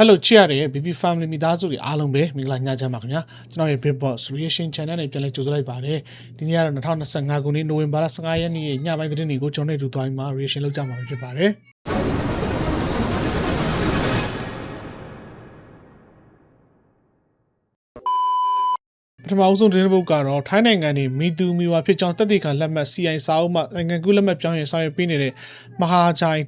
Hello ချစ်ရတဲ့ BB Family မိသားစုတွေအားလုံးပဲမင်္ဂလာညချမ်းပါခင်ဗျာကျွန်တော်ရဲ့ Big Boss Reaction Channel နဲ့ပြန်လည်ကြိုဆိုလိုက်ပါတယ်ဒီနေ့ကတော့2025ခုနှစ်နိုဝင်ဘာလ15ရက်နေ့ညပိုင်းသတင်းတွေကိုကျွန်တော်တို့တူသွားပြီးမှ reaction လုပ်ကြမှာဖြစ်ပါတယ်ပထမအဆုံးသတင်းပုတ်ကတော့ထိုင်းနိုင်ငံနေမီတူမီဝါဖြစ်ကြောင်းတက်တေခံလက်မှတ် CI စာအုပ်မှနိုင်ငံကူးလက်မှတ်ပြောင်းရင်ဆောင်ရွက်ပေးနေတဲ့မဟာချိုင်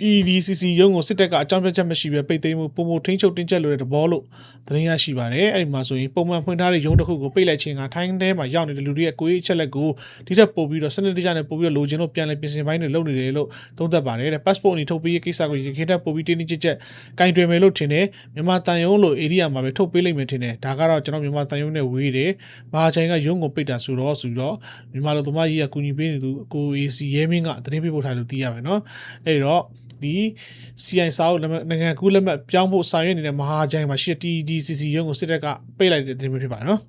PDCC ရုံးကိုစစ်တပ်ကအကြောင်းပြချက်မရှိဘဲပိတ်သိမ်းမှုပုံပုံထိန်းချုပ်တင်းကျပ်လိုတဲ့သဘောလို့သတင်းရရှိပါတယ်အဲ့ဒီမှာဆိုရင်ပုံမှန်ဖွင့်ထားတဲ့ရုံးတစ်ခုကိုပိတ်လိုက်ခြင်းကထိုင်းထဲမှာရောက်နေတဲ့လူတွေရဲ့ကိုယ်ရေးအချက်လက်ကိုဒီထက်ပိုပြီးတော့စနစ်တကျနဲ့ပိုပြီးတော့လိုချင်လို့ပြန်လည်ပြင်ဆင်ပိုင်းတွေလုပ်နေတယ်လို့သုံးသပ်ပါတယ်တဲ့ passport အနီထုတ်ပေးရေးကိစ္စကိုရခိုင်တက်ပိုပြီးတင်းတင်းကြပ်ကြပ်ကင်တွယ်မယ်လို့ထင်တယ်မြန်မာတန်ယုံလို့ area မှာပဲထုတ်ပေးလိုက်မယ်ထင်တယ်ဒါကတော့ကျွန်တော်မြန်မာတန်ယုံနဲ့ဝေးတယ်မဟာချိုင်ကရုံးကိုပိတ်တာဆိုတော့ဆိုတော့မြန်မာလူသမားကြီးကကူညီပေးနေသူကို AC ရဲမင်းကသတင်းပေးပို့ထားလို့သိရမယ်နော်အဲ့တော့ ဒီ CI စာအုပ်လက်မှတ်နိုင်ငံကူးလက်မှတ်ပြောင်းဖို့ဆောင်ရွက်နေတဲ့မဟာချိုင်မှာရှိတဲ့ TDCC ရုံးကိုစစ်တပ်ကပိတ်လိုက်တဲ့သတင်းမျိုးဖြစ်ပါတယ်နော်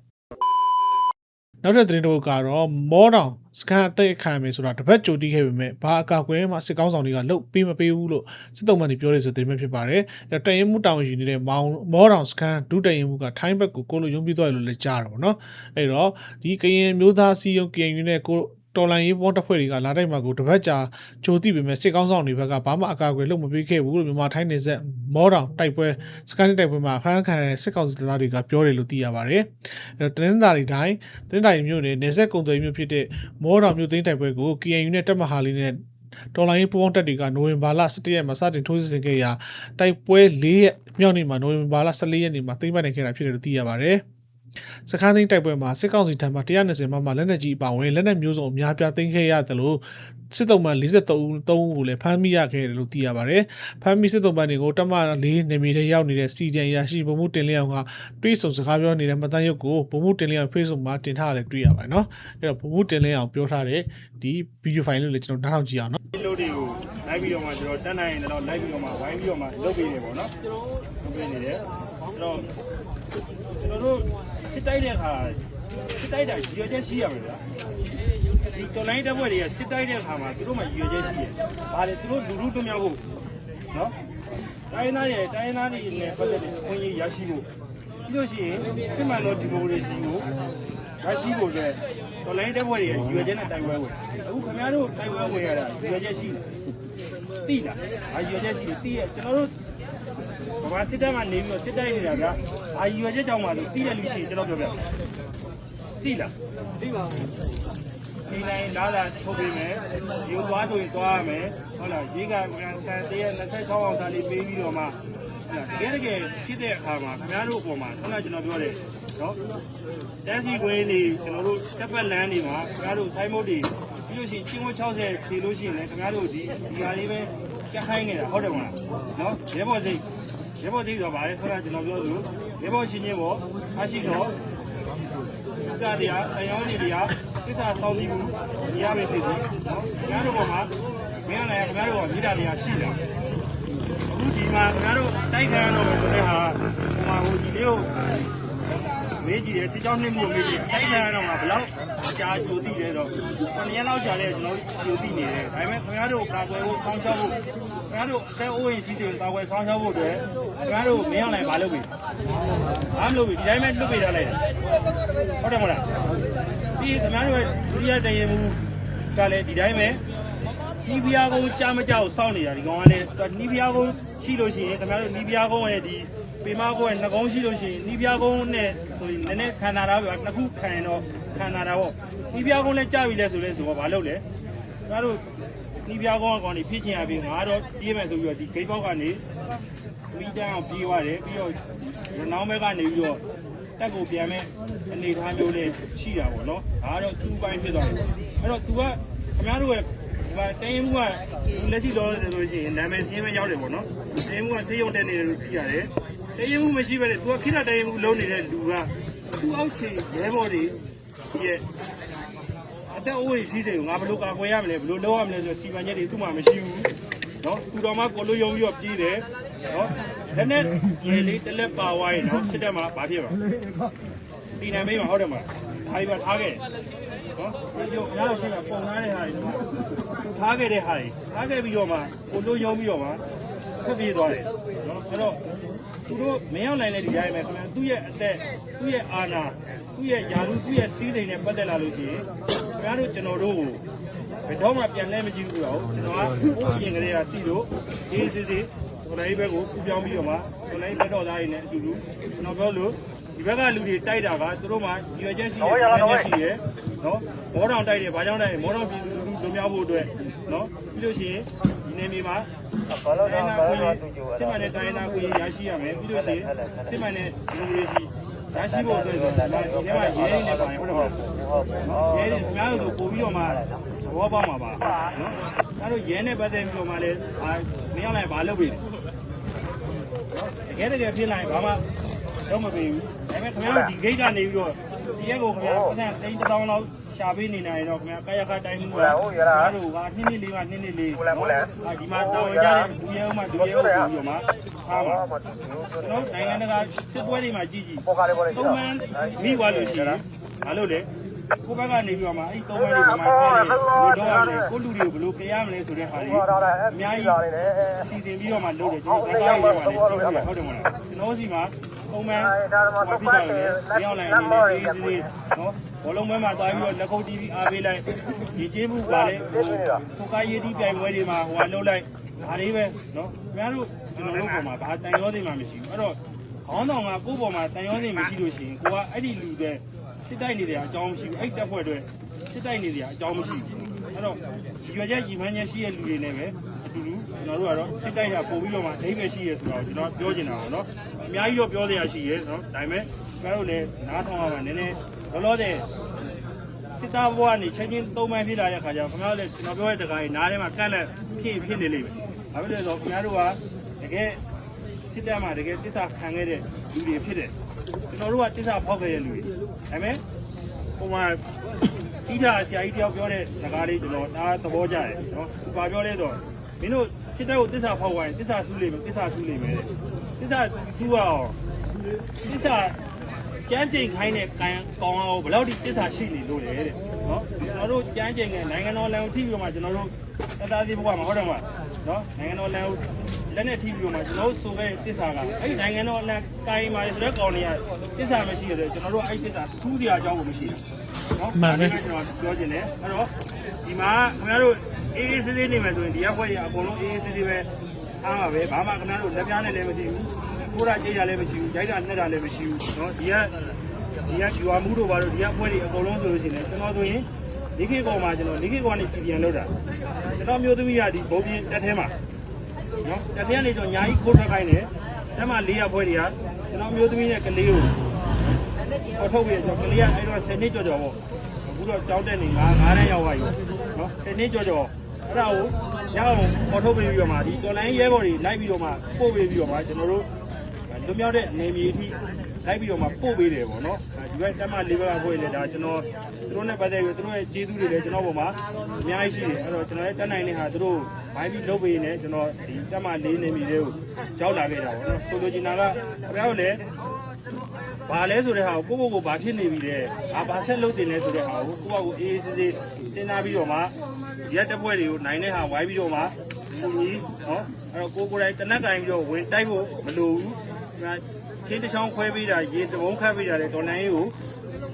နောက်ထပ်သတင်းတစ်ပုဒ်ကတော့မောတောင်စကန်အသက်ခံမယ်ဆိုတာတပတ်ကြိုတီးခဲ့ပေမဲ့ဘာအကောက်ကွဲမှစစ်ကောင်းဆောင်တွေကလုတ်ပေးမပေးဘူးလို့စစ်တုံးမှန်တွေပြောရဆိုတဲ့သတင်းမျိုးဖြစ်ပါတယ်။အဲတရင်မှုတောင်ယူနေတဲ့မောင်မောတောင်စကန်ဒုတရင်မှုကထိုင်းဘက်ကိုကိုလိုရုံးပြသွားတယ်လို့လည်းကြားရပါတော့။အဲတော့ဒီကရင်မျိုးသားစီယုံ KNU နဲ့ကို တော်လိုင်းရေးပေါ်တပ်ဖွဲ့တွေကလာတိုက်မှာကိုတပတ်ကြာကြိုတိပေမဲ့စစ်ကောင်းဆောင်တွေဘက်ကဘာမှအကာအကွယ်လုပ်မပေးခဲ့ဘူးလို့မြန်မာထိုင်းနေဆက်မောတောင်တိုက်ပွဲစကန်တိုက်ပွဲမှာဖမ်းခံရတဲ့စစ်ကောင်စီတပ်သားတွေကပြောတယ်လို့သိရပါတယ်။အဲတော့တနင်္သာရီတိုင်းတနင်္သာရီမြို့နယ်နေဆက်ကုံသွေးမြို့ဖြစ်တဲ့မောတောင်မြို့သိမ်းတိုက်ပွဲကို KNU နဲ့တပ်မဟာလေးနဲ့တော်လိုင်းရေးပူးပေါင်းတပ်တွေကနိုဝင်ဘာလ17ရက်မှာစတင်ထိုးစစ်ဆင်ခဲ့ရာတိုက်ပွဲ၄ရက်မြောက်နေ့မှာနိုဝင်ဘာလ14ရက်နေ့မှာသိမ်းပိုက်နိုင်ခဲ့တာဖြစ်တယ်လို့သိရပါတယ်။ စခန်းသိမ်းတိုက်ပွဲမှာစစ်ကောင်စီထံမှ120မမလက်နက်ကြီးအပါအဝင်လက်နက်မျိုးစုံအများပြားသိမ်းခဲ့ရတယ်လို့စစ်တုံးမှ43ဦး3ဦးကိုလည်းဖမ်းမိရခဲ့တယ်လို့သိရပါတယ်။ဖမ်းမိစစ်တုံးမှတွေကိုတမ4နေမီထဲရောက်နေတဲ့စီဂျန်ရရှိဗမှုတင်လျောင်ကတွေးဆုံစကားပြောနေတဲ့မတန်ရုပ်ကိုဗမှုတင်လျောင် Facebook မှာတင်ထားတယ်တွေ့ရပါတယ်နော်။အဲ့တော့ဗမှုတင်လျောင်ပြောထားတဲ့ဒီ video file လေးလည်းကျွန်တော်နားထောင်ကြည့်အောင်နော်ဒီလိုတွေကိုလိုက်ပြီးတော့မှကျွန်တော်တက်နိုင်ရင်တော့လိုက်ပြီးတော့မှဝိုင်းပြီးတော့မှလုပ်ပေးနေပေါ့နော်လုပ်ပေးနေတယ်အဲ့တော့ကျွန်တော်တို့ စစ်တိုက်တဲ့အခါစစ်တိုက်တာရည်ရွယ်ချက်ရှိရမယ်ဗျာဒီတော်လိုင်းတပ်ဖွဲ့တွေကစစ်တိုက်တဲ့အခါမှာသူတို့မှရည်ရွယ်ချက်ရှိတယ်ဘာလဲသူတို့လူလူတွမြောက်ဖို့နော်တိုင်းသားရဲ့တိုင်းသားတွေနဲ့ပတ်သက်တဲ့အခွင့်အရေးရရှိဖို့ပြီးလို့ရှိရင်စစ်မှန်သောဒီမိုကရေစီကိုရရှိဖို့အတွက်တော်လိုင်းတပ်ဖွဲ့တွေရဲ့ရည်ရွယ်ချက်နဲ့တိုင်ပွဲဝင်အခုခင်ဗျားတို့တိုင်ပွဲဝင်ရတာရည်ရွယ်ချက်ရှိတယ်တိလားအာရည်ရွယ်ချက်ရှိတယ်တိရကျွန်တော်တို့ ဘာစစ်တပ်ကနေပြီးတော့စစ်တိုက်နေတာကအာရည်ရွယ်ချက်ကြောင့်ပါလို့တိတဲ့လူရှိရင်ကျွန်တော်ပြောပြတိလားတိပါဘူးဒီနိုင်လာလာထုတ်ပေးမယ်ယူသွားဆိုရင်သွားရမယ်ဟုတ်လားရေးကကန်ဆန်တရက်26အောင်စာလေးပေးပြီးတော့မှဟုတ်လားတကယ်တကယ်ဖြစ်တဲ့အခါမှာခင်ဗျားတို့အပေါ်မှာခုနကကျွန်တော်ပြောတယ်နော်တန်းစီခွင်းနေကျွန်တော်တို့တက်ပတ်လန်းနေမှာခင်ဗျားတို့ဆိုင်းမုတ်တွေပြီးလို့ရှိရင်ချင်းဝ60ဖြေလို့ရှိရင်လည်းခင်ဗျားတို့ဒီဒီဟာလေးပဲကြက်ခိုင်းနေတာဟုတ်တယ်မလားနော်ရဲဘော်စိတ် ရဲဘော်စိတ်ဆိုတော့ဗါလဲဆိုတော့ကျွန်တော်ပြောလို့ရဲဘော်ရှင်ချင်းပေါ့အားရှိတော့ကတရားအယောင်းကြီးတရားကိစ္စဆောင်းပြီးဘူးရမယ်ဖြစ်ဘူးနော်ခင်ဗျားတို့ပေါ်မှာမင်းလည်းခင်ဗျားတို့ကမိတာတရားရှိတာအခုဒီမှာခင်ဗျားတို့တိုက်ခံရတော့မယ်ဆိုတဲ့ဟာဟိုမှာဟိုဒီလေးကိုမေးကြည့်တယ်စစ်ကြောင်းနှိမ့်မှုမေးကြည့်တိုက်ခံရတော့မှာဘယ်လောက်ကြာကြိုသိလဲတော့9ရက်လောက်ကြာလဲကျွန်တော်ကြိုသိနေတယ်ဒါပေမဲ့ခင်ဗျားတို့ကာကွယ်ဖို့ဆောင်းရှောက်ဖို့ ခင်ဗျားတို့အသက်အိုးအိမ်စီးတွေကာကွယ်ဆောင်းရှောက်ဖို့အတွက်ခင်ဗျားတို့မင်းအောင်လည်းမလုပ်ဘူးဘာမလုပ်ဘူးဒီတိုင်းပဲလွတ်ပေးထားလိုက်ဟုတ်တယ်မလားဒီခင်ဗျားတို့ရဲ့ဒုတိယတရင်မူကလည်းဒီတိုင်းပဲနီးပြားကုန်းကြားမကြောက်စောင့်နေတာဒီကောင်ကလည်းနီးပြားကုန်းရှိလို့ရှိရင်ခင်ဗျားတို့နီးပြားကုန်းရဲ့ဒီပေမကုန်းရဲ့နှကုန်းရှိလို့ရှိရင်နီးပြားကုန်းနဲ့ဆိုရင်နည်းနည်းခံတာတော့နှစ်ခုခံရင်တော့ခံတာတော့နီးပြားကုန်းလည်းကြာပြီလဲဆိုလဲဆိုတော့မလုပ်လဲခင်ဗျားတို့ နီးပြားကုန်းကကောင်နေဖြစ်ချင်ရပြီငါတော့ပြေးမယ်ဆိုပြီးတော့ဒီဂိတ်ပေါက်ကနေမိတန်းအောင်ပြေးသွားတယ်ပြီးတော့ရနောင်းဘက်ကနေပြီးတော့တက်ကိုပြန်မဲ့အနေထားမျိုးလေးရှိတာပေါ့နော်ဒါကတော့သူ့ပိုင်းဖြစ်သွားတယ်အဲ့တော့ तू ကခင်ဗျားတို့ရဲ့ဒီမှာတိုင်းမှုကလက်ရှိတော့ဆိုလို့ရှိရင်နာမည်ရှင်းပဲရောက်တယ်ပေါ့နော်တိုင်းမှုကဆေးရုံတက်နေတယ်လို့သိရတယ်တိုင်းမှုမရှိပဲလေ तू ကခိတတိုင်းမှုလုံးနေတဲ့လူကသူ့အောက်ခြေရဲဘော်တွေရဲ့ အသက်အိုးကြီးစီးတယ်ငါဘယ်လိုကာကွယ်ရမလဲဘယ်လိုလုပ်ရမလဲဆိုစီမံချက်တွေသူ့မှာမရှိဘူးနော်သူတော်မှကိုလိုယုံပြီးတော့ပြေးတယ်နော်လက်နဲ့ရေလေးတစ်လက်ပါဝိုင်းနော်စစ်တက်မှာဘာဖြစ်မှာဒီနာမေးမှာဟုတ်တယ်မလားထားပြီးပါထားခဲ့နော်ဒီရောရအောင်ရှင်းတာပုံထားတဲ့ဟာတွေသူထားခဲ့တဲ့ဟာတွေထားခဲ့ပြီးတော့မှကိုလိုယုံပြီးတော့မှထွက်ပြေးသွားတယ်နော်အဲ့တော့သူတို့မရောက်နိုင်တဲ့ဒီတိုင်းပဲခင်ဗျာသူ့ရဲ့အသက်သူ့ရဲ့အာဏာ သူ့ရဲ့ယာရုသူ့ရဲ့စီးစိမ်နဲ့ပတ်သက်လာလို့ရှိရင်ခင်ဗျားတို့ကျွန်တော်တို့ကိုဘယ်တော့မှပြန်လဲမကြည့်ဘူးတော့ကျွန်တော်ကဟိုအရင်ကလေးကတီးလို့အေးစစ်စစ်ကိုယ်လေးဘက်ကိုပြောင်းပြီးတော့မှကိုယ်လေးဘက်တော်သားတွေနဲ့အတူတူကျွန်တော်ပြောလို့ဒီဘက်ကလူတွေတိုက်တာကသူတို့မှရွေချက်ရှိတယ်ရွေချက်ရှိတယ်နော်မောတောင်တိုက်တယ်ဘာကြောင့်တိုက်လဲမောတောင်ပြည်သူလူထုလွန်မြောက်ဖို့အတွက်နော်ပြီးလို့ရှိရင်ဒီနေမြေမှာဘာလို့တိုင်းလဲသားဘာကိုလို့ရတူကြစစ်မှန်တဲ့တိုင်းသားကိုရရှိရမယ်ပြီးလို့ရှိရင်စစ်မှန်တဲ့ဒီမိုကရေစီ ရရှိဖို့အတွက်ဆိုတော့ဒီထဲမှာရဲရင်းနဲ့ပါရင်ဟုတ်တယ်မလားဟုတ်ကဲ့နော်ရဲရင်းအများတို့ပို့ပြီးတော့မှသဘောပေါက်မှာပါနော်အဲတော့ရဲနဲ့ပတ်သက်ပြီးတော့မှလည်းအာမင်းအောင်လိုက်ဘာလုပ်ပြီလဲတကယ်တကယ်ဖြစ်လာရင်ဘာမှတော့မပေးဘူးဒါပေမဲ့ခင်ဗျားတို့ဒီဂိတ်ကနေပြီးတော့ ဒီရက်ကိုခင်ဗျားပတ်စံတိန်းတစ်တောင်းလောက်ရှာပေးနေနိုင်တော့ခင်ဗျာကာယကတိုင်းမှုကတို့ကနှစ်နှစ်လေးကနှစ်နှစ်လေးအာဒီမှာတောင်းကြတဲ့ဒူရဲဥမှာဒူရဲဥကိုပြီးတော့မှအားမှာမတူဘူးကျွန်တော်နိုင်ငံတကာစစ်ပွဲတွေမှာကြည့်ကြည့်ပေါ်ကားလေးပေါ်လေးသုံးမန်းမိသွားလို့ရှိရင်မလုပ်လေကိုဘက်ကနေပြီးတော့မှအဲ့သုံးမန်းတွေမှာထားတယ်ဘယ်တော့ရလဲကိုလူတွေကိုဘယ်လိုပြရမလဲဆိုတဲ့ဟာတွေဟောတာလည်းအများကြီးလာနေတယ်စီစဉ်ပြီးတော့မှလုပ်တယ်ကျွန်တော်တိုင်းတိုင်းမှာလည်းဟုတ်တယ်မလားကျွန်တော်စီမှာ သုံးမန်းဟောပြီးတော့လေပြောင်းလိုက်နေတယ်အေးစီနော်ဘောလုံးပွဲမှာသွားပြီးတော့လက်ကုပ်တီးပြီးအားပေးလိုက်ဒီကျေးမှုပါလေဟိုကိုကားရည်တီးပြိုင်ပွဲတွေမှာဟိုကလှုပ်လိုက်ဒါလေးပဲနော်ခင်ဗျားတို့ကျွန်တော်တို့ပေါ်မှာဘာတန်ရောသိမှမရှိဘူးအဲ့တော့ခေါင်းဆောင်ကကိုယ့်ပေါ်မှာတန်ရောစင်မရှိလို့ရှိရင်ကိုကအဲ့ဒီလူတဲ့စစ်တိုက်နေတဲ့အကြောင်းမရှိဘူးအဲ့တက်ဖွဲ့တွေစစ်တိုက်နေတဲ့အကြောင်းမရှိဘူးအဲ့တော့ဒီရွယ်ချက်ညီမန်းချက်ရှိတဲ့လူတွေနဲ့ပဲအတူတူ ကျွန်တော်တို့ကတော့စစ်တိုက်တာပို့ပြီးတော့မှအဓိပ္ပာယ်ရှိရဲဆိုတော့ကျွန်တော်ပြောချင်တာပါနော်အများကြီးတော့ပြောစရာရှိရဲနော်ဒါပေမဲ့ကျွန်တော်တို့လည်းနားထောင်ရမှာနည်းနည်းလောလောဆယ်စစ်သားဘဝကနေချက်ချင်းသုံးမှဖြစ်လာတဲ့ခါကျတော့ခင်ဗျားတို့လည်းကျွန်တော်ပြောတဲ့တကားကြီးနားထဲမှာကန့်လက်ဖြစ်ဖြစ်နေလိမ့်မယ်။ဘာဖြစ်လဲဆိုတော့ခင်ဗျားတို့ကတကယ်စစ်တပ်မှာတကယ်တစ္ဆာခံခဲ့တဲ့လူတွေဖြစ်တယ်ကျွန်တော်တို့ကတစ္ဆာဖောက်ခဲ့တဲ့လူတွေဒါပေမဲ့ဟိုမှာတိကျဆရာကြီးတယောက်ပြောတဲ့စကားလေးကျွန်တော်ဒါသဘောကျတယ်နော်သူပါပြောလဲတော့ မင်းတို့စစ်တပ်ကိုတစ္ဆာဖောက်သွားရင်တစ္ဆာဆူးလိမ့်မယ်တစ္ဆာဆူးလိမ့်မယ်တဲ့တစ္ဆာဆူးရအောင်တစ္ဆာကြမ်းကြိမ်ခိုင်းတဲ့ကံကောင်းအောင်ဘယ်လောက်ထိတစ္ဆာရှိနေလို့လဲတဲ့နော်ကျွန်တော်တို့ကြမ်းကြိမ်တဲ့နိုင်ငံတော်လမ်းကိုထိပြီးတော့မှကျွန်တော်တို့တသားသေးဘုရားမှာဟုတ်တယ်မလားနော်နိုင်ငံတော်လမ်းကိုလက်နဲ့ထိပြီးတော့မှကျွန်တော်တို့ဆိုခဲ့တစ္ဆာကအဲ့ဒီနိုင်ငံတော်လမ်းကိုင်းပါလေဆိုတဲ့ကောင်တွေကတစ္ဆာမရှိရတယ်ကျွန်တော်တို့အဲ့ဒီတစ္ဆာစူးတရားအကြောင်းကိုမရှိဘူး နော်ကျွန်တော်ပြောချင်တယ်အဲ့တော့ဒီမှာခင်ဗျားတို့အေးအေးဆေးဆေးနေမယ်ဆိုရင်ဒီရက်ဘွဲတွေအကုန်လုံးအေးအေးဆေးဆေးပဲအားပါပဲဘာမှခင်ဗျားတို့လက်ပြားနဲ့လည်းမသိဘူးကိုယ်ရကြေးရလည်းမရှိဘူးဂျိုက်တာနဲ့တာလည်းမရှိဘူးနော်ဒီကဒီကဂျူအမှုတို့ဘာလို့ဒီကဘွဲတွေအကုန်လုံးဆိုလို့ရှိရင်ကျွန်တော်ဆိုရင်ဒီခေတ်ကောင်မှာကျွန်တော်ဒီခေတ်ကောင်နဲ့စီပြန်လောက်တာကျွန်တော်မျိုးသမီးကဒီဘုံပြင်းတက်ထဲမှာနော်တက်ထဲကနေကျွန်တော်ညာကြီးကိုထွက်ခိုင်းတယ်အဲ့မှာ၄ရက်ဘွဲတွေကကျွန်တော်မျိုးသမီးနဲ့ကလေးကို ပေါ်ထုတ်ပြီးတော့ကလေးကအဲ့တော့10နှစ်ကျော်ကျော်ပေါ့အခုတော့ကြောင်းတက်နေငါးငါးတန်းရောက်သွားပြီနော်10နှစ်ကျော်ကျော်အဲ့ဒါကိုရအောင်ပေါ်ထုတ်ပြီးတော့မှဒီတော်လိုင်းရဲဘော်တွေလိုက်ပြီးတော့မှပို့ပေးပြီးတော့မှကျွန်တော်တို့လွတ်မြောက်တဲ့နေမြေအထိလိုက်ပြီးတော့မှပို့ပေးတယ်ပေါ့နော်ဒီဘက်တက်မလေးဘက်ကဖွဲ့လေဒါကျွန်တော်သူတို့နဲ့ပတ်သက်ပြီးသူတို့ရဲ့ကျေးဇူးတွေလည်းကျွန်တော်ပေါ်မှာအများကြီးရှိတယ်အဲ့တော့ကျွန်တော်လည်းတက်နိုင်တဲ့ဟာသူတို့ဘိုင်းပြီးလုပ်ပေးနေကျွန်တော်ဒီတက်မလေးနေမြေတွေကိုရောက်လာခဲ့တာပေါ့နော်ဆိုလိုချင်တာကခင်ဗျားတို့လည်း ဘာလဲဆိုတဲ့ဟာကိုကိုကိုဘာဖြစ်နေပြီလဲအာဘာဆက်လုပ်တင်လဲဆိုတဲ့ဟာကိုကိုကကိုအေးအေးဆေးဆေးစဉ်းစားပြီးတော့မှရက်တက်ပွဲတွေကိုနိုင်တဲ့ဟာဝိုင်းပြီးတော့မှကိုကြီးနော်အဲ့တော့ကိုကိုယ်တိုင်တနက်ကင်ပြီးတော့ဝင်တိုက်ဖို့မလိုဘူးဒါချင်းတစ်ချောင်းခွဲပေးတာရေတဘုံခတ်ပေးတာလေဒေါ်လာရေးကို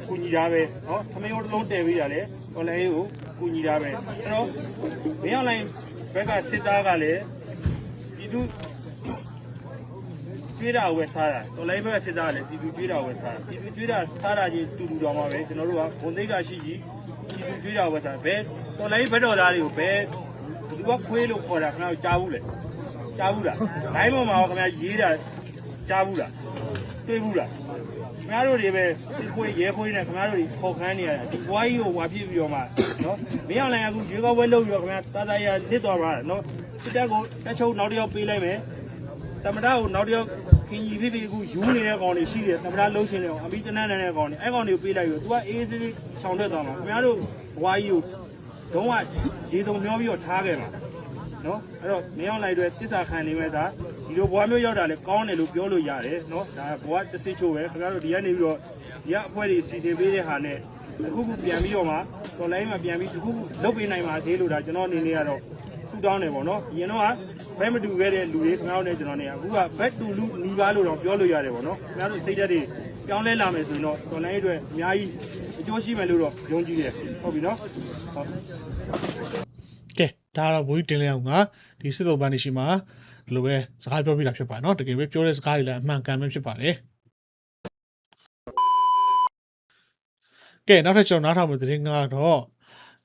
ကူညီတာပဲနော်သမယောတစ်လုံးတည်ပေးတာလေဒေါ်လာရေးကိုကူညီတာပဲအဲ့တော့မင်းအလိုက်ဘက်ကစစ်သားကလည်းဒီသူ ကျွေးတာကိုပဲစားတာတော်လိုင်းဘက်ကစစ်သားကလည်းပြည်သူကျွေးတာကိုပဲစားတာပြည်သူကျွေးတာစားတာကြီးတူတူတော်မှာပဲကျွန်တော်တို့ကဘုံသိက္ခာရှိကြီးပြည်သူကျွေးတာကိုပဲစားဘယ်တော်လိုင်းဘက်တော်သားတွေကိုဘယ်ဘသူကခွေးလို့ခေါ်တာခင်ဗျားကြားဘူးလေကြားဘူးလားလိုင်းပေါ်မှာခင်ဗျားရေးတာကြားဘူးလားတွေ့ဘူးလားခင်ဗျားတို့တွေပဲဒီခွေးရဲခွေးနဲ့ခင်ဗျားတို့တွေခေါ်ခန်းနေရတာဒီဘွားကြီးကိုဝါပြစ်ပြီးတော့မှနော်မင်းအောင်လည်းအခုရေကောက်ဝဲလုပ်ပြီးတော့ခင်ဗျားတာတာရလစ်သွားပါနော်စစ်တပ်ကိုတက်ချုပ်နောက်တစ်ယောက်ပေးလိုက်မယ်တမရကိုနောက်တစ်ယောက် ခင်ကြီးဖြစ်ဖြစ်အခုယူနေတဲ့ကောင်တွေရှိတယ်တမရလှုပ်ရှင်တဲ့ကောင်အမိတနန်းနေတဲ့ကောင်တွေအဲကောင်တွေကိုပေးလိုက်ပြီးတော့ तू ကအေးအေးဆေးဆေးခြောင်ထွက်သွားမှာခင်ဗျားတို့ဘွားကြီးကိုတုံးကရေတုံမျောပြီးတော့ထားခဲ့မှာနော်အဲ့တော့မင်းအောင်လိုက်တွေတစ္ဆာခံနေမဲ့သားဒီလိုဘွားမျိုးရောက်တာလေကောင်းတယ်လို့ပြောလို့ရတယ်နော်ဒါဘွားတစ်စစ်ချို့ပဲခင်ဗျားတို့ဒီကနေပြီးတော့ဒီကအဖွဲ့တွေစီတင်ပေးတဲ့ဟာနဲ့အခုခုပြန်ပြီးတော့မှတော်လိုင်းမှာပြန်ပြီးဒီခုခုလုတ်ပေးနိုင်ပါသေးလို့ဒါကျွန်တော်အနေနဲ့ကတော့ down တယ်ပေါ့နော်။ရင်တော့ကဘက်မတူခဲ့တဲ့လူတွေခင်ဗျားတို့နဲ့ကျွန်တော်နဲ့အခုက back to loop နီးပါးလို့တော့ပြောလို့ရတယ်ပေါ့နော်။ခင်ဗျားတို့စိတ်ဓာတ်တွေပြောင်းလဲလာမယ်ဆိုရင်တော့ online အတွက်အများကြီးအကျိုးရှိမယ်လို့တော့ယုံကြည်တယ်။ဟုတ်ပြီနော်။ဟုတ်။ကဲဒါတော့ဘူးတင်လျောင်းကဒီစစ်တော်ဘန်နေရှိမှာဒီလိုပဲစကားပြောပြတာဖြစ်ပါတယ်နော်။တကယ်ပဲပြောတဲ့စကားတွေလည်းအမှန်ကန်ပဲဖြစ်ပါတယ်။ကဲနောက်ထပ်ကျွန်တော်နားထောင်မယ့်သတင်းကတော့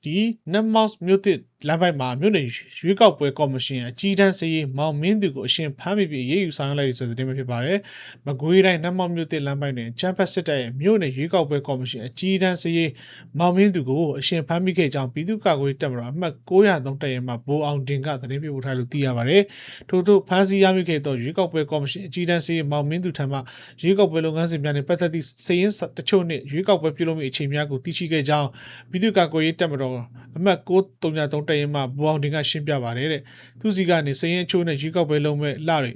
ဒီ Netmouse Muted လမ်းပိုက်မှာမြို့နယ်ရွေးကောက်ပွဲကော်မရှင်အကြီးတန်းစည်းမောင်မင်းသူကိုအရှင်ဖမ်းမိပြီးရေးယူဆောင်ရွက်လိုက်ရဆိုတဲ့သတင်းပဲဖြစ်ပါတယ်။မကွေးတိုင်း Netmouse မြို့တစ်လမ်းပိုက်တွင်ချမ်ပတ်စစ်တပ်ရဲ့မြို့နယ်ရွေးကောက်ပွဲကော်မရှင်အကြီးတန်းစည်းမောင်မင်းသူကိုအရှင်ဖမ်းမိခဲ့ကြောင်းပြည်သူ့ကာကွယ်ရေးတပ်မတော်အမှတ်903တပ်ရဲမှဘိုးအောင်တင်ကသတင်းပေးပို့ထားလို့သိရပါတယ်။ထို့သို့ဖမ်းဆီးရမိခဲ့သောရွေးကောက်ပွဲကော်မရှင်အကြီးတန်းစည်းမောင်မင်းသူထံမှရွေးကောက်ပွဲလုပ်ငန်းစဉ်များနှင့်ပတ်သက်သည့်စည်ရင်းတချို့နှင့်ရွေးကောက်ပွဲပြုလုပ်မည့်အခြေအနေများကိုသိရှိခဲ့ကြောင်းပြည်သူ့ကာကွယ်ရေးတပ်မတော်အမှတ်903တပ်ရဲမှဘိုးအောင်တင်ကရှင်းပြပါတယ်တဲ့။သူစီကနေစည်ရင်းအချို့နဲ့ရွေးကောက်ပွဲလုပ်မဲ့လတွေ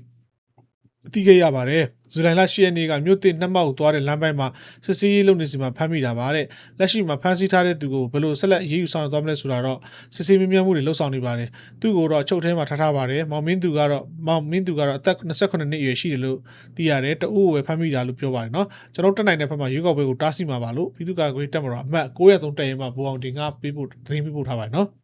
အတိခဲ့ရပါတယ်ဇူလိုင်လ10ရက်နေ့ကမြို့တစ်နှက်မောက်သွားတဲ့လမ်းပိုင်းမှာစစ်စေးရေးလုပ်နေစီမှာဖမ်းမိတာပါတဲ့လက်ရှိမှာဖမ်းဆီးထားတဲ့သူကိုဘယ်လိုဆက်လက်အရေးယူဆောင်ရွက်သွားမလဲဆိုတာတော့စစ်စေးမြမြမှုတွေလှုပ်ဆောင်နေပါတယ်သူ့ကိုတော့ချုပ်ထဲမှာထားထားပါတယ်မောင်မင်းသူကတော့မောင်မင်းသူကတော့အသက်28နှစ်အရွယ်ရှိတယ်လို့သိရတယ်တအူးကိုပဲဖမ်းမိတာလို့ပြောပါတယ်နော်ကျွန်တော်တက်နိုင်တဲ့ဘက်မှာရွေးကောက်ပွဲကိုတားဆီးမှာပါလို့ပြည်သူ့ကာကွယ်ရေးတပ်မတော်အမှတ်903တပ်ရင်းမှာဘူအောင်တင်ကပေးဖို့သတင်းပေးပို့ထားပါတယ်နော်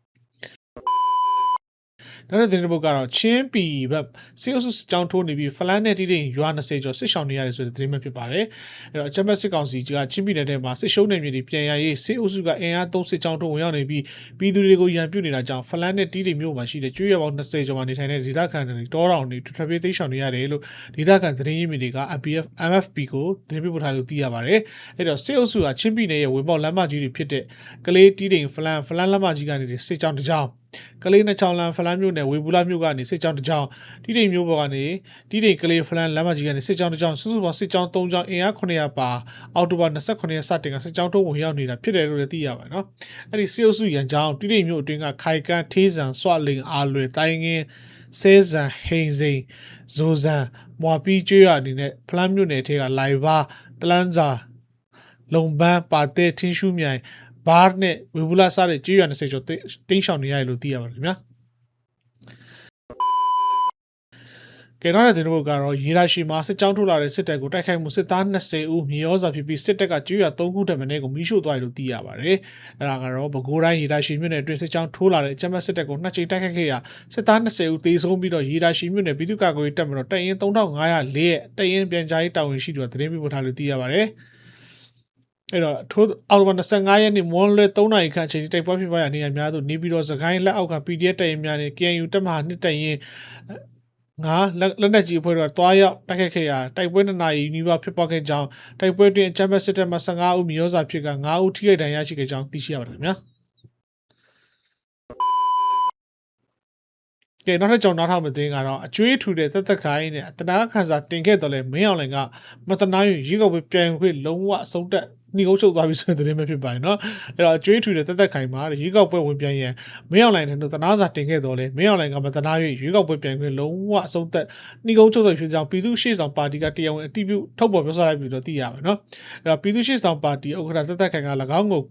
နောက်တဲ့သတင်းတစ်ပုဒ်ကတော့ချင်းပီဘက်စီအိုဆုစကြောင်းထိုးနေပြီးဖလန်နဲ့တိတိန်ရွာ20ကျော်စစ်ရှောင်နေရတယ်ဆိုတဲ့သတင်းပဲဖြစ်ပါတယ်။အဲ့တော့အချမ်းဘက်စစ်ကောင်စီကချင်းပီနယ်ထဲမှာစစ်ရှုံးနေမြေတွေပြန်ရရေးစီအိုဆုကအင်အားသုံးစစ်ကြောင်းထိုးဝင်ရောက်နေပြီးပြည်သူတွေကိုရန်ပြုတ်နေတာကြောင့်ဖလန်နဲ့တိတိန်မြို့မှာရှိတဲ့ကျွေးရပေါင်း20ကျော်မှာနေထိုင်တဲ့ဒေသခံတွေတောတောင်တွေထပ်ပြေးသိမ်းရှောင်နေရတယ်လို့ဒေသခံသတင်းရင်းမြစ်တွေက APF MFP ကိုသတင်းပေးပို့ထားလို့သိရပါတယ်။အဲ့တော့စစ်အုပ်စုကချင်းပီနယ်ရဲ့ဝင်ပေါက်လမ်းမကြီးတွေဖြစ်တဲ့ကလေးတိတိန်ဖလန်ဖလန်လမ်းမကြီးကနေစစ်ကြောင်းတစ်ကြောင်း ကလေးနဲ့ချောင်းလန်ဖလန်းမြို့နယ်ဝေဘူးလာမြို့ကနေစစ်ကြောင်းတစ်ကြောင်းတိတိမ်မြို့ပေါ်ကနေတိတိမ်ကလေးဖလန်းလမ်းမကြီးကနေစစ်ကြောင်းတစ်ကြောင်းစုစုပေါင်းစစ်ကြောင်း3ကြောင်းအင်အား900ပါအောက်တိုဘာ29ရက်စတင်ကစစ်ကြောင်းတို့ဝင်ရောက်နေတာဖြစ်တယ်လို့လည်းသိရပါတယ်နော်အဲ့ဒီစစ်အုပ်စုရန်ကြောင်းတိတိမ်မြို့အတွင်းကခိုင်ကန်ထေးဆန်ဆွလင်အာလွယ်တိုင်းငင်းဆဲဆန်ဟိန်စိန်ဇိုဇန်မွာပီကျွေးရအနေနဲ့ဖလန်းမြို့နယ်ထဲကလိုင်ဘာတလန်းစာလုံပန်းပါတဲ့ထင်းရှူးမြိုင် ဘားနဲ့ဝေဘူးလာစတဲ့ကျွေးရ20ကျော်တင်းရှောင်နေရတယ်လို့သိရပါတယ်ခင်ဗျာကဲတော့တဲ့တင်ဘုတ်ကတော့ရေလာရှိမှာစစ်ကြောင်းထုတ်လာတဲ့စစ်တပ်ကိုတိုက်ခိုက်မှုစစ်သား20ဦးမြေဩဇာဖြစ်ပြီးစစ်တပ်ကကျွေးရ3ခုတမင်းကိုမိရှို့သွားတယ်လို့သိရပါတယ်။အဲဒါကတော့ပဲခူးတိုင်းရေလာရှိမြို့နယ်အတွင်းစစ်ကြောင်းထိုးလာတဲ့အကြမ်းဖက်စစ်တပ်ကိုနှစ်ချိန်တိုက်ခိုက်ခဲ့ရစစ်သား20ဦးသေဆုံးပြီးတော့ရေလာရှိမြို့နယ်ပြည်သူ့ကာကွယ်ရေးတပ်မတော်တပ်ရင်း3504ရဲ့တပ်ရင်းပြန်ကြားရေးတာဝန်ရှိသူကသတင်းပေးပို့ထားလို့သိရပါတယ်။ အဲ့တော့ထိုးအောက်တိုဘာ25ရက်နေ့မွန်လွဲ3နာရီခန့်အချိန်ထိတိုက်ပွဲဖြစ်ပွားရနေရများသို့နေပြည်တော်စကိုင်းလက်အောက်က PDF တပ်ရင်းများနဲ့ KNU တပ်မဟာနှစ်တပ်ရင်းငါလက်လက်နက်ကြီးအဖွဲ့တို့ကတွားရောက်တိုက်ခိုက်ခဲ့ရာတိုက်ပွဲနှစ်နာရီနီးပါးဖြစ်ပွားခဲ့ကြောင်းတိုက်ပွဲတွင်အချမ်းဘတ်စစ်တပ်မှ15ဦးမျိုးစာဖြစ်က9ဦးထိခိုက်ဒဏ်ရာရရှိခဲ့ကြောင်းသိရှိရပါတယ်ခင်ဗျာကဲနောက်ထပ်ကြောင်နောက်ထောင်မသိင်းကတော့အကျွေးထူတဲ့သက်သက်ခိုင်းနဲ့တနာခန်းစာတင်ခဲ့တော့လဲမင်းအောင်လည်းကမတနာယူရေကောက်ပဲပြန်ခွေလုံးဝအဆုံးတက် နှီးကုန်းချုပ်သွားပြီဆိုတဲ့သတင်းပဲဖြစ်ပါတယ်เนาะအဲ့တော့အကျွေးထူတဲ့သက်သက်ခိုင်မှာရေကောက်ပွဲဝင်ပြန်ရန်မင်းအောင်လိုင်တို့တနာစာတင်ခဲ့တော့လဲမင်းအောင်လိုင်ကမတနာယူရေကောက်ပွဲပြန်ခွေလုံးဝအဆုံးတက်နှီးကုန်းချုပ်သွားဖြစ်ကြောင်းပြည်သူ့ရှေ့ဆောင်ပါတီကတရားဝင်အတည်ပြုထုတ်ပေါ်ပြောဆိုလိုက်ပြီးတော့သိရပါเนาะအဲ့တော့ပြည်သူ့ရှေ့ဆောင်ပါတီဥက္ကဋ္ဌသက်သက်ခိုင်က၎င်းကို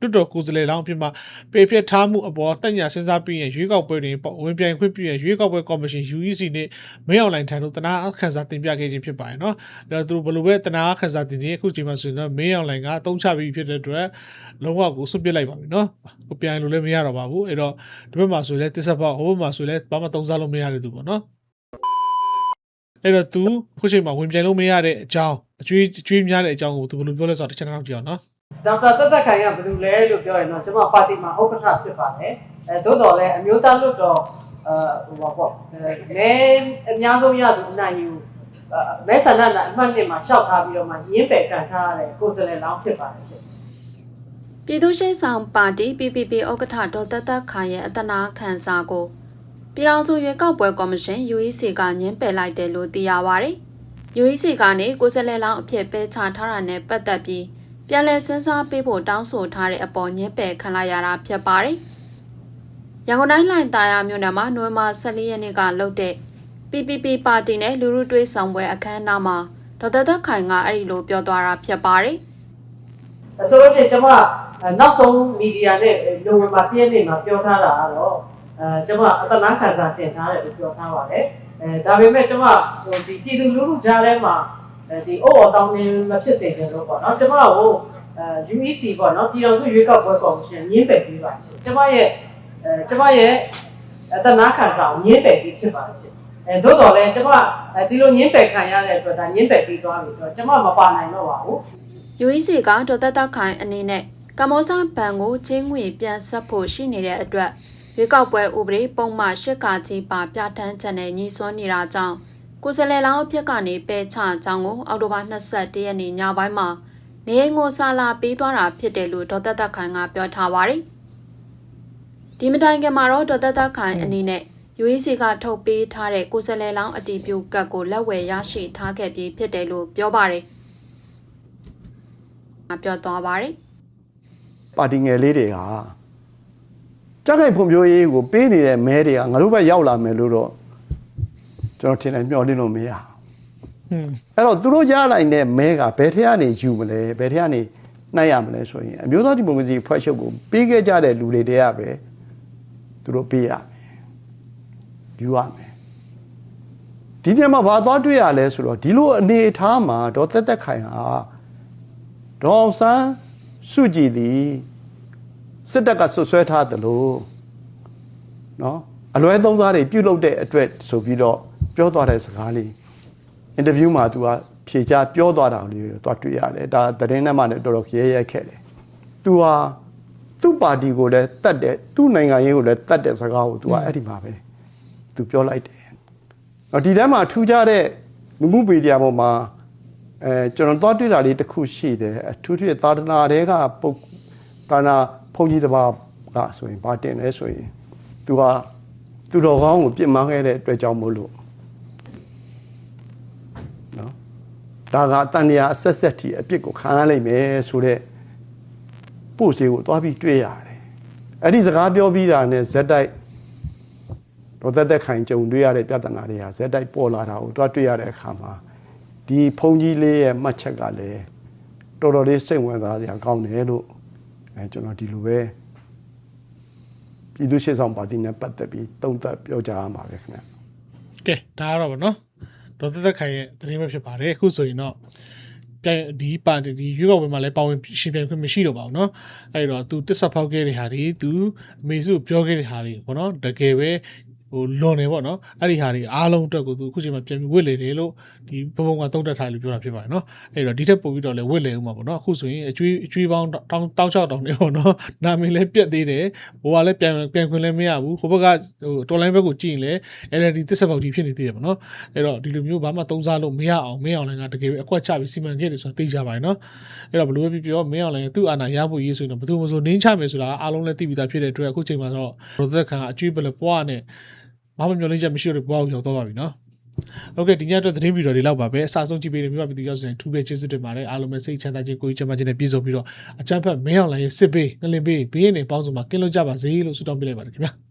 တွတ်တော်ကိုယ်စားလှယ်လောင်းအဖြစ်မှာပေပြစ်ထားမှုအပေါ်တက်ညာစဉ်းစားပြီးရင်ရွေးကောက်ပွဲတွင်ဝင်ပြိုင်ခွင့်ပြုရန်ရွေးကောက်ပွဲကော်မရှင် UEC နဲ့မင်းအွန်လိုင်းထံသို့တနာအခန်းစာတင်ပြခဲ့ခြင်းဖြစ်ပါတယ်နော်။အဲ့တော့သူတို့ဘယ်လိုပဲတနာအခန်းစာတင်ခြင်းအခုချိန်မှာဆိုရင်တော့မင်းအွန်လိုင်းကအသုံးချပြီးဖြစ်တဲ့အတွက်လုံးဝကိုစွန့်ပစ်လိုက်ပါပြီနော်။ကိုပြန်လို့လည်းမရတော့ပါဘူး။အဲ့တော့ဒီဘက်မှာဆိုရင်လည်းတစ္ဆပေါဟိုဘက်မှာဆိုရင်လည်းဘာမှသုံးစားလို့မရတဲ့သူပေါ့နော်။အဲ့တော့သူခုချိန်မှာဝင်ပြိုင်လို့မရတဲ့အကြောင်းအကျွေးအကျွေးများတဲ့အကြောင်းကိုသူဘယ်လိုပြောလဲဆိုတော့တစ်ချက်နောက်ကြည့်အောင်နော် ဒေါက်တာသက်သက်ခိုင်ကဘယ်လိုလဲလို့ပြောရင်တော့ကျွန်မပါတီမှာဥက္ကဋ္ဌဖြစ်ပါတယ်အဲသို့တော်လည်းအမျိုးသားလွတ်တော်အဲဟိုပါပေါ့အဲမဲအများဆုံးရသူအနိုင်ယူအဲမဲဆန္ဒနယ်အမှတ်နှစ်မှာရှောက်ထားပြီးတော့မှရင်းပယ်ကန်ထားရတဲ့ကိုယ်စားလှယ်လောင်းဖြစ်ပါတယ်ရှင်ပြည်သူ့ရှေ့ဆောင်ပါတီ PPP ဥက္ကဋ္ဌဒေါ်သက်သက်ခိုင်ရဲ့အတနာခံစာကိုပြည်ထောင်စုရွေးကောက်ပွဲကော်မရှင် UEC ကညှင်းပယ်လိုက်တယ်လို့သိရပါဗျ။ UEC ကနေကိုယ်စားလှယ်လောင်းအဖြစ်ပဲချထားတာနဲ့ပတ်သက်ပြီး ပြန်လည်စဉ်းစားပေးဖို့တောင်းဆိုထားတဲ့အပေါ်ညှင်းပယ်ခံလိုက်ရတာဖြစ်ပါတယ်။ရန်ကုန်တိုင်းလိုင်တာယာမြို့နယ်မှာနိုဝင်ဘာ14ရက်နေ့ကလုပ်တဲ့ PPP ပါတီနဲ့လူလူတွေးဆောင်ပွဲအခမ်းအနားမှာဒေါ်သက်သက်ခိုင်ကအဲ့ဒီလိုပြောသွားတာဖြစ်ပါတယ်။အဲဆိုလို့ရှိရင်ကျွန်မအဲနောက်ဆုံးမီဒီယာနဲ့လုံဝင်မှာတည့်ရက်နေ့မှာပြောထားတာကတော့အဲအဲကျမအတနာခံစာတင်ထားတယ်လို့ပြောထားပါတယ်အဲဒါပေမဲ့ကျမဟိုဒီပြည်သူလူထုကြားထဲမှာအဲ ဒီအိုးအော်တောင်းနေမဖြစ်စေချင်လို့ပေါ့နော်ကျမကိုအဲ UEC ပေါ့နော်ပြည်တော်စုရွေးကောက်ပွဲကော်မရှင်ညှင်းပယ်ပေးပါရှင်ကျမရဲ့အဲကျမရဲ့အတနာခံစာကိုညှင်းပယ်ပြီးဖြစ်ပါတယ်ရှင်အဲသို့တော်လည်းကျမအဲဒီလိုညှင်းပယ်ခံရတဲ့အတွက်ဒါညှင်းပယ်ပြီးသွားပြီဆိုတော့ကျမမပါနိုင်တော့ပါဘူး UEC ကဒေါ်သက်သက်ခိုင်အနေနဲ့ကမ္ဘောဇဘဏ်ကိုချင်းငွေပြန်ဆက်ဖို့ရှိနေတဲ့အတွက်ရွေးကောက်ပွဲဥပဒေပုံမှန်၈ကကြီးပါပြဋ္ဌာန်းချက်နဲ့ညီစွန်းနေတာကြောင့် ကိုယ်စလဲလောင်းအဖြစ်ကနေပယ်ချကြောင်းကိုအောက်တိုဘာ21ရက်နေ့ညပိုင်းမှာနေအိမ်ကိုစာလာပေးသွားတာဖြစ်တယ်လို့ဒေါ်သက်သက်ခိုင်ကပြောထားပါတယ်။ဒီမတိုင်ခင်မှာတော့ဒေါ်သက်သက်ခိုင်အနေနဲ့ UEC ကထုတ်ပေးထားတဲ့ကိုယ်စလဲလောင်းအတီးပြုတ်ကတ်ကိုလက်ဝယ်ရရှိထားခဲ့ပြီးဖြစ်တယ်လို့ပြောပါတယ်။ပြောသွားပါတယ်ပါတီငယ်လေးတွေကကြက်ခိုင်ဖွံ့ဖြိုးရေးကိုပေးနေတဲ့မဲတွေကငါတို့ဘက်ရောက်လာမယ်လို့တော့ ကျွန်တော်ထင်တယ်မျှော်လင့်လို့မရဘူးဟွန်းအဲ့တော့သူတို့ရလိုက်တဲ့မဲကဘယ်ထက်ကနေယူမလဲဘယ်ထက်ကနေနှိုက်ရမလဲဆိုရင်အမျိုးသားဒီမိုကရေစီဖွဲ့ချုပ်ကိုပေးခဲ့ကြတဲ့လူတွေတည်းရပဲသူတို့ပေးရမယ်ယူရမယ်ဒီညမှာဘာသွားတွေ့ရလဲဆိုတော့ဒီလိုအနေအထားမှာဒေါ်သက်သက်ခိုင်ဟာဒေါအောင်ဆန်းစုကြည်သည်စစ်တပ်ကဆွဆွဲထားတယ်လို့နော်အလွဲသုံးစားတွေပြုတ်လုတဲ့အတွက်ဆိုပြီးတော့ ပြောသွားတဲ့စကားလေးအင်တာဗျူးမှာသူကဖြေချပြောသွားတာလေးတော့တွေ့ရတယ်ဒါသတင်းထဲမှာလည်းတော်တော်ရဲရဲခဲ့တယ်သူဟာသူ့ပါတီကိုလည်းတတ်တယ်သူ့နိုင်ငံရေးကိုလည်းတတ်တဲ့စကားကိုသူကအဲ့ဒီမှာပဲသူပြောလိုက်တယ်နော်ဒီတန်းမှာထူးခြားတဲ့လူမှုမီဒီယာပေါ်မှာအဲကျွန်တော်သွားတွေ့တာလေးတစ်ခုရှိတယ်အထူးထူးသာသနာတွေကပုတ်သာနာဘုန်းကြီးတစ်ပါးကဆိုရင်ဗာတင်လဲဆိုရင်သူကသူတော်ကောင်းကိုပြစ်မှားခဲ့တဲ့အတွက်ကြောင့်မို့လို့ ဒါကအတန်တရားအဆက်ဆက်တီအပြစ်ကိုခံရလိမ့်မယ်ဆိုတော့ပို့စီကိုသွားပြီးတွေ့ရတယ်အဲ့ဒီစကားပြောပြီးတာနဲ့ဇက်တိုက်တော့တက်တက်ခိုင်ကြုံတွေ့ရတဲ့ပြဿနာတွေဟာဇက်တိုက်ပေါ်လာတာကိုတွားတွေ့ရတဲ့အခါမှာဒီဖုန်ကြီးလေးရဲ့မှတ်ချက်ကလည်းတော်တော်လေးစိတ်ဝင်စားစရာကောင်းတယ်လို့အဲကျွန်တော်ဒီလိုပဲပြည်သူ့ရှေ့ဆောင်ပါတီနဲ့ပတ်သက်ပြီးတုံ့သက်ပြောကြားရမှာပဲခင်ဗျကဲဒါကတော့ဗောနော် ဒေါ်သက်သက်ခိုင်ရဲ့သတင်းပဲဖြစ်ပါတယ်အခုဆိုရင်တော့ပြန်ဒီပါတီဒီရွေးကောက်ပွဲမှာလည်းပါဝင်ရှင်ပြန်ခွင့်မရှိတော့ပါဘူးเนาะအဲ့တော့ तू တစ်ဆက်ဖောက်ခဲ့တဲ့ဟာတွေ तू အမေစုပြောခဲ့တဲ့ဟာတွေဗောနော်တကယ်ပဲ ဟိုလွန်နေပေါ့နော်အဲ့ဒီဟာတွေအားလုံးအတွက်ကိုသူအခုချိန်မှာပြန်ပြီးဝစ်လေတယ်လို့ဒီဘုံဘုံကတုံးတက်ထားလို့ပြောတာဖြစ်ပါတယ်နော်အဲ့တော့ဒီထက်ပိုပြီးတော့လည်းဝစ်လေဦးမှာပေါ့နော်အခုဆိုရင်အကျွေးအကျွေးပေါင်းတောင်းတောင်းချောက်တောင်းနေပေါ့နော်နာမည်လည်းပြက်သေးတယ်ဘိုးကလည်းပြန်ပြန်ခွင့်လည်းမရဘူးဟိုဘက်ကဟိုတော်လိုင်းဘက်ကိုကြည့်ရင်လည်း LED တစ်ဆက်ပေါက်ကြီးဖြစ်နေသေးတယ်ပေါ့နော်အဲ့တော့ဒီလိုမျိုးဘာမှသုံးစားလို့မရအောင်မင်းအောင်လည်းကတကယ်ပဲအကွက်ချပြီးစီမံခဲ့တယ်ဆိုတာသိကြပါရဲ့နော်အဲ့တော့ဘလို့ပဲဖြစ်ပြောမင်းအောင်လည်းသူ့အာဏာရဖို့ရေးဆိုရင်တော့ဘယ်သူမှမဆိုနင်းချမယ်ဆိုတာအားလုံးလည်းသိပြီးသားဖြစ်တဲ့အတွက်အခုချိန်မှာတော့ရိုဇက်ခံအကျွေးဘယ်လိုပွားနဲ့ ဘာမှမျှော်လင့်ချက်မရှိတော့ဘွားကိုရောက်တော့ပါပြီနော်။ Okay ဒီညအတွက်သတင်းဗီဒီယိုတွေလောက်ပါပဲအစားဆုံးကြည့်ပေးနေမြို့ပါပြည်သူရောက်စင်ထူးပဲကျေးဇူးတင်ပါတယ်အားလုံးပဲစိတ်ချမ်းသာခြင်းကိုယ်ကြီးချမ်းသာခြင်းနဲ့ပြည့်စုံပြီးတော့အချမ်းဖက်မင်းအောင်လိုင်းရဲ့စစ်ပေးငလင်ပေးဘေးနဲ့ပေါင်းစုံမှာကင်းလို့ကြပါစေလို့ဆုတောင်းပေးလိုက်ပါတယ်ခင်ဗျာ။